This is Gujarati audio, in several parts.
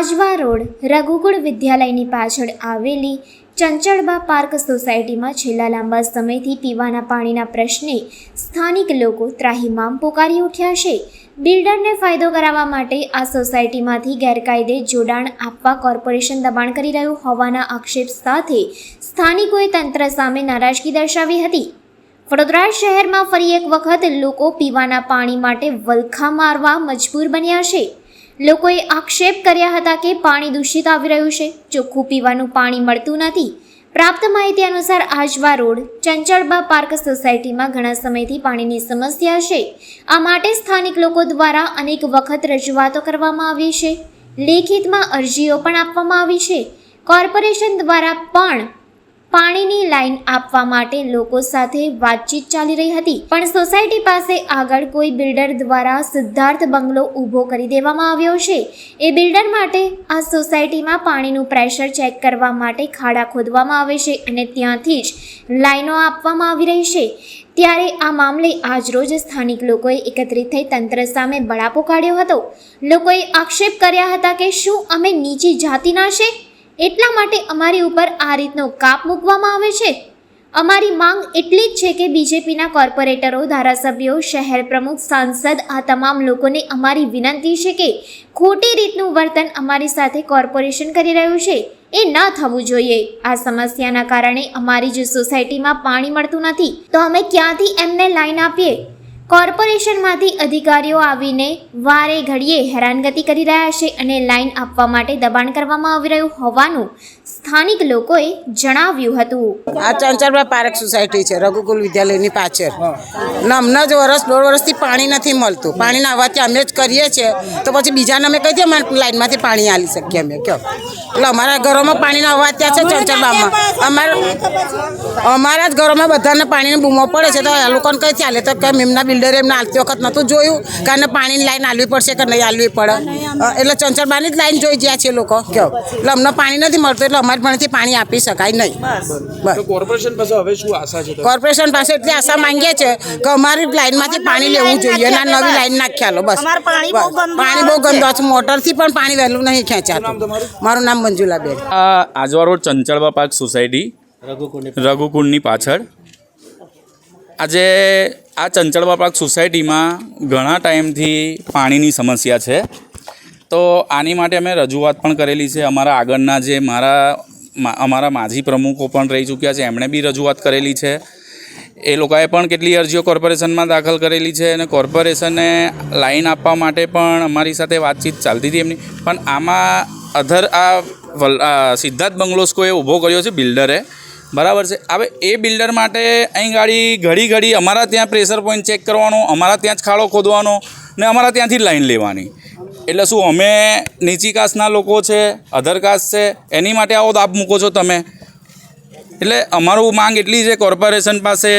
આજવા રોડ રઘુકુળ વિદ્યાલયની પાછળ આવેલી ચંચળબા પાર્ક સોસાયટીમાં છેલ્લા લાંબા સમયથી પીવાના પાણીના પ્રશ્ને સ્થાનિક લોકો ત્રાહિમામ પોકારી ઉઠ્યા છે. બિલ્ડરને ફાયદો કરાવવા માટે આ સોસાયટીમાંથી ગેરકાયદે જોડાણ આપવા કોર્પોરેશન દબાણ કરી રહ્યું હોવાના આક્ષેપ સાથે સ્થાનિકોએ તંત્ર સામે નારાજગી દર્શાવી હતી. વડોદરા શહેરમાં ફરી એક વખત લોકો પીવાના પાણી માટે વલખા મારવા મજબૂર બન્યા છે. લોકોએ આક્ષેપ કર્યા હતા કે પાણી દૂષિત આવી રહ્યું છે. ચોખ્ખું પીવાનું પાણી મળતું નથી. પ્રાપ્ત માહિતી અનુસાર આજવા રોડ ચંચળબા પાર્ક સોસાયટીમાં ઘણા સમયથી પાણીની સમસ્યા છે. આ માટે સ્થાનિક લોકો દ્વારા અનેક વખત રજૂઆતો કરવામાં આવી છે. લેખિતમાં અરજીઓ પણ આપવામાં આવી છે. કોર્પોરેશન દ્વારા પણ પાણીની લાઈન આપવા માટે લોકો સાથે વાતચીત ચાલી રહી હતી. પણ સોસાયટી પાસે આગળ કોઈ બિલ્ડર દ્વારા સિદ્ધાર્થ બંગલો ઊભો કરી દેવામાં આવ્યો છે. એ બિલ્ડર માટે આ સોસાયટીમાં પાણીનું પ્રેશર ચેક કરવા માટે ખાડા ખોદવામાં આવે છે અને ત્યાંથી જ લાઈનો આપવામાં આવી રહી છે. ત્યારે આ મામલે આજરોજ સ્થાનિક લોકોએ એકત્રિત થઈ તંત્ર સામે બળાપો કાઢ્યો હતો. લોકોએ આક્ષેપ કર્યા હતા કે શું અમે નીચી જાતિના છે? એટલા માટે અમારી ઉપર આ રીતનો કાપ મૂકવામાં આવે છે? અમારી માંગ એટલી જ છે કે બીજેપીના કોર્પોરેટરો, ધારાસભ્યો, શહેર પ્રમુખ, સાંસદ આ તમામ લોકોને અમારી વિનંતી છે કે ખોટી રીતનું વર્તન અમારી સાથે કોર્પોરેશન કરી રહ્યું છે. એ ન થવું જોઈએ. આ સમસ્યાના કારણે અમારી જ સોસાયટીમાં પાણી મળતું નથી, તો અમે ક્યાંથી એમને લાઈન આપીએ? કોર્પોરેશનમાંથી અધિકારીઓ આવીને વારે ઘડીએ હેરાનગતિ કરી રહ્યા છે અને લાઈન આપવા માટે દબાણ કરવામાં આવી રહ્યું હોવાનું સ્થાનિક લોકોએ જણાવ્યું હતું. આ ચંચળબા પાર્ક સોસાયટી છે, રઘુકુલ વિદ્યાલયની પાછળ. અમને જ વર્ષ, દોઢ વર્ષથી પાણી નથી મળતું. પાણીના આવવાથી અમે જ કરીએ છીએ. તો પછી બીજાને અમે કહી દઈએ અમારે લાઈનમાંથી પાણી આલી શકીએ અમે. કહો એટલે અમારા ઘરોમાં પાણીનો અવાજ ત્યાં છે ચંચળબામાં અમારા અમારા જ ઘરોમાં બધાને પાણીની બૂમો પડે છે. તો એ લોકોને કઈ ચાલે તો કેમ? એમના બિલ્ડરે એમને આવતી વખત નહોતું જોયું કારણ પાણીની લાઈન આલવી પડશે કે નહીં આલવી પડે. એટલે ચંચળબાની જ લાઈન જોઈ ગયા છે લોકો. કહો એટલે અમને પાણી નથી મળતું એટલે અમારી પાણીથી પાણી આપી શકાય નહીં. બસ. કોર્પોરેશન પાસે હવે શું આશા છે? કોર્પોરેશન પાસે એટલી આશા માંગીએ છે કે અમારી લાઈનમાંથી પાણી લેવું જોઈએ ના નવી લાઈન નાખ્યા લો બસ. પાણી બહુ. ગંદુ પાણી બહુ આવે છે. મોટરથી પણ પાણી વહેલું નહીં ખેંચાતું. મારું નામ મંજુલાબેન. આ Ajwa road Chanchalba park society રઘુકુંડની પાછળ. આજે આ ચંચળવા પાર્ક સોસાયટીમાં ઘણા ટાઈમથી પાણીની સમસ્યા છે. તો આની માટે અમે રજૂઆત પણ કરેલી છે. અમારા આગળના જે મારા અમારા માજી પ્રમુખો પણ રહી ચૂક્યા છે. એમણે બી રજૂઆત કરેલી છે. એ લોકોએ પણ કેટલી અરજીઓ કોર્પોરેશનમાં દાખલ કરેલી છે અને કોર્પોરેશને લાઈન આપવા માટે પણ અમારી સાથે વાતચીત ચાલતી હતી એમની. પણ આમાં અધર આ સિદ્ધાર્થ બંગલોસ્કોએ ઊભો કર્યો છે બિલ્ડરે. બરાબર છે. હવે એ બિલ્ડર માટે અહીં ગાડી ઘડી ઘડી અમારા ત્યાં પ્રેશર પોઈન્ટ ચેક કરવાનો, અમારા ત્યાં જ ખાડો ખોદવાનો ને અમારા ત્યાંથી લાઈન લેવાની. એટલે શું અમે નીચી કાસ્ટના લોકો છે અધર કાસ્ટ છે, એની માટે આવો દાબ મૂકો છો તમે. એટલે અમારું માંગ એટલી છે કોર્પોરેશન પાસે,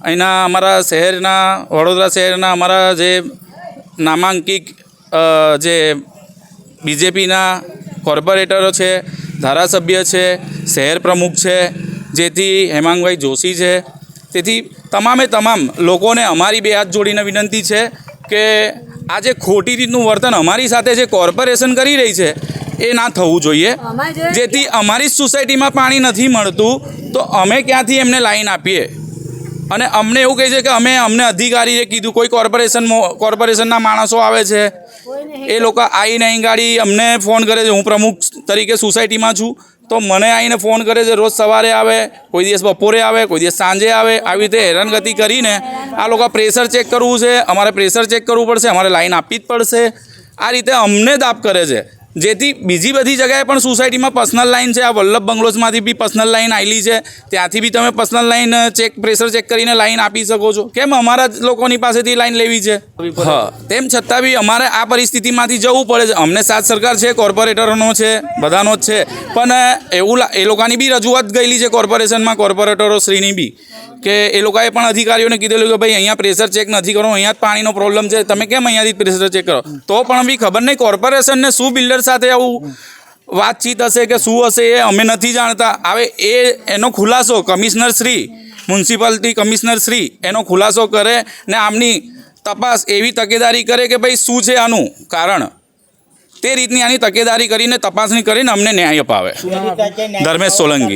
અહીંના અમારા શહેરના, વડોદરા શહેરના અમારા જે નામાંકિત જે બીજેપીના કોર્પોરેટરો છે, ધારાસભ્ય છે, શહેર પ્રમુખ છે જેથી હેમાંગભાઈ જોશી છે. તેથી તમામે તમામ લોકોને અમારી બે હાથ જોડીને વિનંતી છે કે આ જે ખોટી રીતનું વર્તન અમારી સાથે જે કોર્પોરેશન કરી રહી છે એ ના થવું જોઈએ. જેથી અમારી જ સોસાયટીમાં પાણી નથી મળતું તો અમે ક્યાંથી એમને લાઈન આપીએ? અને અમને એવું કહે છે કે અમે અમને અધિકારીએ કીધું કોઈ કોર્પોરેશન કોર્પોરેશનના માણસો આવે છે. એ લોકો આવીને અહીં ગાડી અમને ફોન કરે છે. હું પ્રમુખ તરીકે સોસાયટીમાં છું. તો મને આવીને ફોન કરે છે, રોજ સવારે આવે, કોઈ દિવસ બપોરે આવે, કોઈ દિવસ સાંજે આવે, આવી રીતે હેરાનગતિ કરીને આ લોકો પ્રેશર ચેક કરવું છે, અમારે પ્રેશર ચેક કરવું પડશે, અમારે લાઈન આપવી જ પડશે. આ રીતે અમને દાબ કરે છે. જેથી બીજી બધી જગ્યાએ પણ સોસાયટીમાં પર્સનલ લાઈન છે આ વલ્લભ બંગલોઝમાંથી બી પર્સનલ લાઈન આવેલી છે ત્યાંથી બી તમે personal line check pressure check કરીને લાઈન આપી શકો છો. કેમ અમારા જ લોકોની પાસેથી લાઈન લેવી છે? હા. તેમ છતાં બી અમારે આ પરિસ્થિતિમાંથી જવું પડે છે. અમને સાત સરકાર છે કોર્પોરેટરોનો છે બધાનો જ છે. પણ એવું એ લોકોની બી રજૂઆત ગયેલી છે કોર્પોરેશનમાં કોર્પોરેટરો શ્રીની બી. કે એ લોકોએ પણ અધિકારીઓને કીધેલું કે ભાઈ અહીંયા પ્રેશર ચેક નથી કરો અહીંયા જ પાણીનો પ્રોબ્લેમ છે. તમે કેમ અહીંયાથી પ્રેશર ચેક કરો? તો પણ બી ખબર નહીં કોર્પોરેશનને શું બિલ્ડર સાથે આવું વાતચીત હશે કે શું હશે એ અમે નથી જાણતા. હવે એ એનો ખુલાસો commissioner Shri municipality commissioner Shri એનો ખુલાસો કરે ને આમની તપાસ એવી તકેદારી કરે કે ભાઈ શું છે આનું કારણ. તે રીતની આની તકેદારી કરીને તપાસણી કરીને અમને ન્યાય અપાવે. ધર્મેશ સોલંકી.